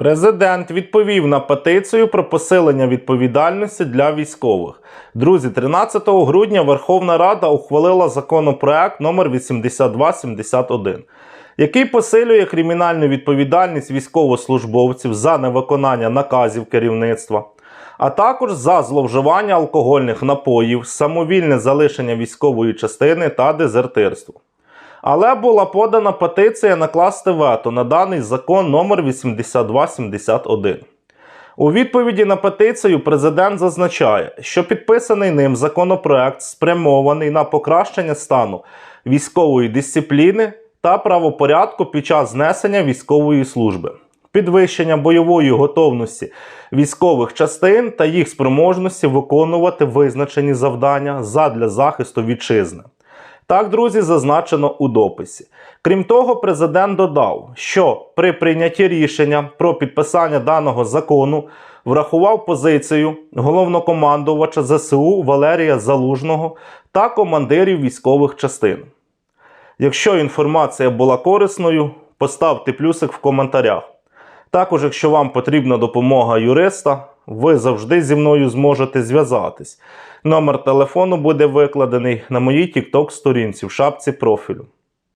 Президент відповів на петицію про посилення відповідальності для військових. Друзі, 13 грудня Верховна Рада ухвалила законопроект номер 8271, який посилює кримінальну відповідальність військовослужбовців за невиконання наказів керівництва, а також за зловживання алкогольних напоїв, самовільне залишення військової частини та дезертирство. Але була подана петиція накласти вето на даний закон номер 8271. У відповіді на петицію президент зазначає, що підписаний ним законопроект спрямований на покращення стану військової дисципліни та правопорядку під час знесення військової служби, підвищення бойової готовності військових частин та їх спроможності виконувати визначені завдання задля захисту вітчизни. Так, друзі, зазначено у дописі. Крім того, президент додав, що при прийнятті рішення про підписання даного закону врахував позицію головнокомандувача ЗСУ Валерія Залужного та командирів військових частин. Якщо інформація була корисною, поставте плюсик в коментарях. Також, якщо вам потрібна допомога юриста, ви завжди зі мною зможете зв'язатись. Номер телефону буде викладений на моїй TikTok сторінці в шапці профілю.